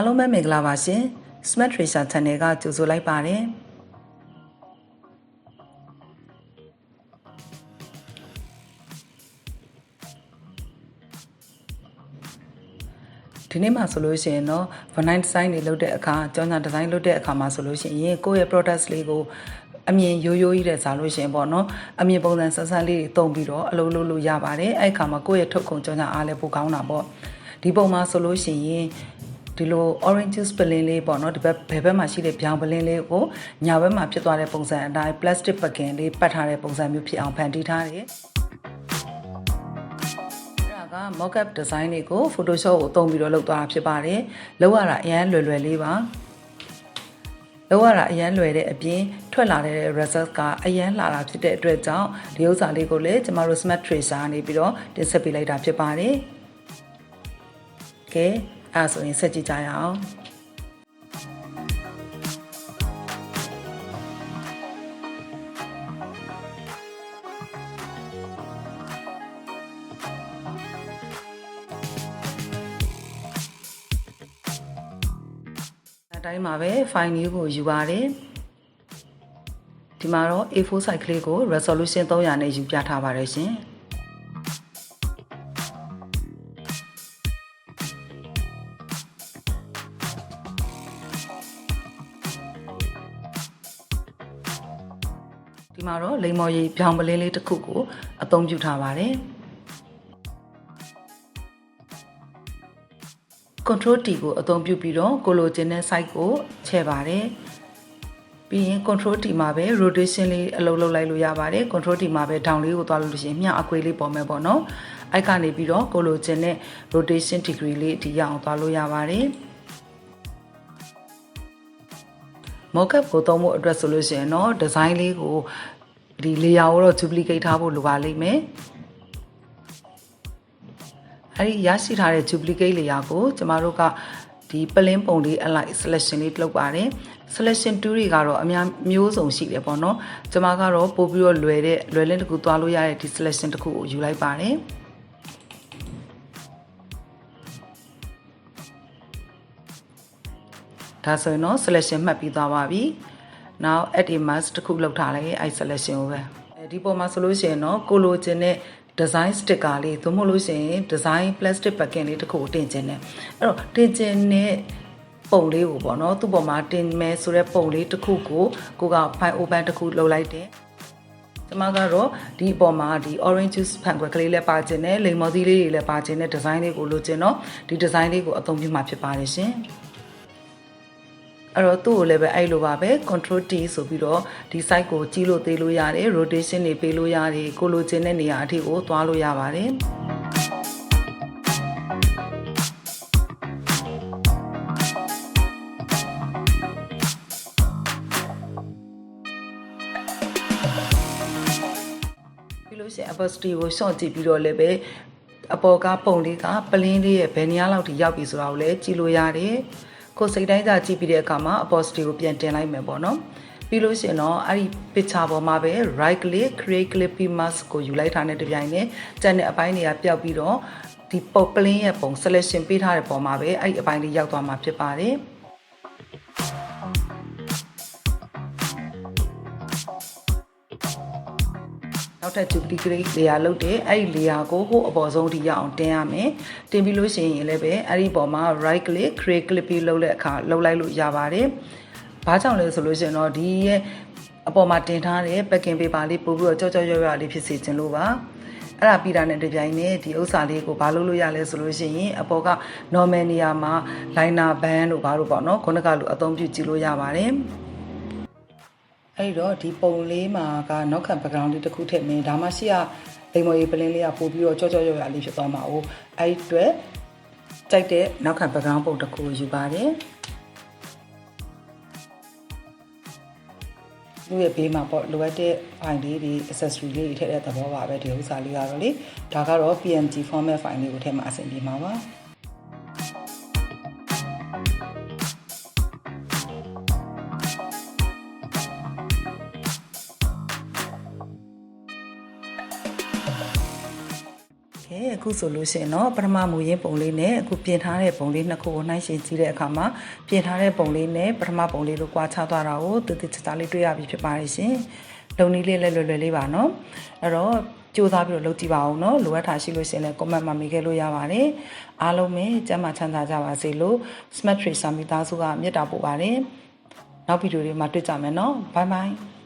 အားလုံးပဲမင်္ဂလာပါရှင် Smart Tracer Channel ကကြိုဆိုလိုက်ပါတယ်ဒီနေ့မှာဆိုလို့ရှိရင်တော့ vinyl design တွေလုပ်တဲ့အခါကြောင်းညာ design လုပ်တဲ့အခါမှာဆိုလို့ရှိရင်ကိုယ့်ရဲ့ products လေးကိုအမြင်ရိုးရိုးကြီးတဲ့စားလို့ရှိရင်ပေါ့နော်အမြင်ပုံစံဆန်းဆန်းလေးတွေတုံပြီးတော့အလုပ်လုပ်လို့ရပါတယ်အဲ့ခါမှာကိုယ့်ရဲ့ထုတ်ကုန်ကြောင်းညာအားလည်းပိုကောင်းတာပေါ့ဒီပုံမှာဆိုလို့ရှိရင် ဒီလို orange juice ပလင်းလေးပေါ့နော်ဒီဘက်ဘယ်ဘက်မှာရှိတဲ့ပြောင်ပလင်းလေးကိုညာဘက်မှာဖြစ်သွားတဲ့ပုံစံအတိုင်း plastic ပကင်လေးပတ်ထားတဲ့ပုံစံမျိုးဖြစ်အောင်ဖန်တီးထားတယ်က mock-up design တွေကို Photoshop ကိုသုံးပြီးတော့လုပ်သွားတာဖြစ်ပါတယ်။လုပ်ရတာအရန်လွယ်လွယ်လေးပါ။လုပ်ရတာအရန်လွယ်တဲ့အပြင်ထွက်လာတဲ့ result ကအရန်လာတာဖြစ်တဲ့အတွက်ကြောင့်ဒီဥစ္စာလေးကိုလည်းကျမတို့ Smart Tracer ကနေပြီးတော့တင်ဆက်ပေးလိုက်တာဖြစ်ပါတယ်။ကဲ အဲဆိုရင်ဆက်ကြည့်ကြရအောင်။အတိုင်းမှာပဲ file new ကိုယူပါတယ်ဒီမှာတော့ A4 size ကလေးကို resolution 300နဲ့ယူပြထားပါတယ်ရှင် ဒီမှာတော့လိမ္မော်ရည်ပြောင်ပလင်းလေးတစ်ခုကိုအသုံးပြုထားပါတယ် control T ကိုအသုံးပြုပြီးတော့ကိုလိုချင်တဲ့ site ကိုချဲ့ပါတယ်ပြီးရင် control T မှာပဲ rotation လေးအလုပ်လုပ်လိုက်လို့ရပါတယ် control T မှာပဲ down လေးကိုသွားလို့ရှိရင်မျှအခွေလေးပေါ်မယ်ပေါ့နော်အဲ့ကနေပြီးတော့ကိုလိုချင်တဲ့ rotation degree လေးဒီရအောင်သွားလို့ရပါတယ် mockup ကိုသုံးဖို့အတွက်ဆိုလို့ရှိရင်တော့ design လေးကိုဒီ layer ကိုတော့ duplicate ထားဖို့လိုပါလိမ့်မယ်အဲ့ဒီရရှိထားတဲ့ duplicate layer ကိုကျမတို့ကဒီပလင်းပုံလေးအလိုက် selection လေးလုပ်ပါတယ် selection tool တွေကတော့အများမျိုးစုံရှိတယ်ပေါ့နော်ကျမကတော့ပို့ပြီးတော့လွယ်တဲ့လွယ်လင်းတစ်ခုသွားလို့ရတဲ့ဒီ selection တစ်ခုကိုယူလိုက်ပါတယ် ဒါဆိုရင်တော့ selection မှတ်ပြီးသွားပါပြီ now add a mask တစ်ခုလောက်ထားလိုက်အဲ့ selection ကိုပဲအဲဒီပုံမှာဆိုလို့ရှိရင်တော့ကိုလိုချင်တဲ့ design sticker လေးသို့မဟုတ်လို့ရှိရင် design plastic packaging လေးတစ်ခုကိုတင်ခြင်းတယ်အဲ့တော့တင်ခြင်းနဲ့ပုံလေးကိုပေါ့နော်သူ့ပေါ်မှာတင်မယ်ဆိုတဲ့ပုံလေးတစ်ခုကိုကိုက file open တစ်ခုလုပ်လိုက်တယ်ကျမကတော့ဒီအပေါ်မှာဒီ orange juice ဖန်ခွက်ကလေးလည်းပါခြင်းနဲ့လိမ္မော်သီးလေးတွေလည်းပါခြင်းနဲ့ design လေးကိုလိုချင်တော့ဒီ design လေးကိုအသုံးပြုမှာဖြစ်ပါတယ်ရှင် အဲ့တော့သူ့ကိုလည်းပဲအဲ့လိုပါပဲ control T ဆိုပြီးတော့ဒီ site ကိုကြီးလို့သေးလို့ရတယ် rotation တွေပေးလို့ရတယ်ကိုလိုချင်တဲ့နေရာအထိကိုသွားလို့ရပါတယ်ပြီးလို့ရှိရင် opacity ကိုရှော့ကြည့်ပြီးတော့လည်းပဲအပေါ်ကပုံလေးကပလင်းလေးရဲ့ဘယ်နေရာလောက်ထိရောက်ပြီဆိုတာကိုလည်းကြည့်လို့ရတယ် ကိုစိတ်တိုင်းသာကြည့်ပြီးတဲ့အခါမှာ opacity ကိုပြန်တင်လိုက်မယ်ပေါ့နော်ပြီးလို့ရှိရင်တော့အဲ့ဒီ picture ပေါ်မှာပဲ right click create clippy mask ကိုယူလိုက်တာနဲ့တပြိုင်နက်ကျန်တဲ့အပိုင်းတွေကပျောက်ပြီးတော့ဒီပုတ်ပလင်းရဲ့ပုံ selection ပေးထားတဲ့ပုံမှာပဲအဲ့ဒီအပိုင်းလေးရောက်သွားမှာဖြစ်ပါတယ် နောက်ထပ် duplicate layer လုပ်တယ်အဲ့ဒီ layer ကိုဟိုအပေါ်ဆုံးထိရအောင်တင်ရမယ်တင်ပြီးလို့ရှိရင်လည်းပဲအဲ့ဒီပေါ်မှာ right click create clip ပြီးလုပ်တဲ့အခါလုပ်လိုက်လို့ရပါတယ်ဘာကြောင့်လဲဆိုလို့ရှိရင်တော့ဒီရဲ့အပေါ်မှာတင်ထားတဲ့ packing paper လေးပို့ပြီးတော့ကြောကြောရွရွလေးဖြစ်စေချင်လို့ပါအဲ့ဒါပြီးတာနဲ့တပြိုင်နက်ဒီဥစ္စာလေးကိုဘာလုပ်လို့ရလဲဆိုလို့ရှိရင်အပေါ်က normal နေရာမှာ liner band တို့ဘာလို့ပေါ့နော်ခုနကလိုအသုံးပြုကြည့်လို့ရပါတယ် အဲ့တော့ဒီပုံလေးမှာကနောက်ခံ background လေးတစ်ခုထည့်မင်းဒါမှရှိရလိမ္မော်ရေးပလင်းလေးကပို့ပြီးတော့ကြောကြောရွရွလေးဖြစ်သွားမှာ哦အဲ့ဒီအတွက်ကြိုက်တဲ့နောက်ခံ background ပုံတစ်ခုယူပါတယ်လူရဲ့ဘေးမှာပေါ့လိုအပ်တဲ့ file လေးတွေ accessory လေးတွေထည့်တဲ့သဘောပါပဲဒီဥစ္စာလေးကတော့လေဒါကတော့ PNG format file လေးကိုထည့်မှအဆင်ပြေမှာပါ ကဲကဲအခုဆိုလို့ရှိရင်တော့ပထမမူရင်းပုံလေးနဲ့အခုပြင်ထားတဲ့ပုံလေးနှစ်ခုကိုနှိုင်းယှဉ်ကြည့်တဲ့အခါမှာပြင်ထားတဲ့ပုံလေးနဲ့ပထမပုံလေးတို့ကွာခြားသွားတာကိုတည်တည်ချာချာလေးတွေ့ရပြီဖြစ်ပါတယ်ရှင်။လုံနည်းလေးလည်းလွယ်လွယ်လေးပါနော်။အဲ့တော့ကြိုးစားပြီးတော့လုပ်ကြည့်ပါအောင်နော်လိုအပ်တာရှိလို့ရှိရင်လည်း comment မှာမေးခဲ့လို့ရပါတယ်။အားလုံးပဲကျမ်းမာချမ်းသာကြပါစေလို့ Smart Tracer မိသားစုကမြတ်တာပို့ပါတယ်။နောက်ဗီဒီယိုတွေမှာတွေ့ကြမယ်နော်။ Bye bye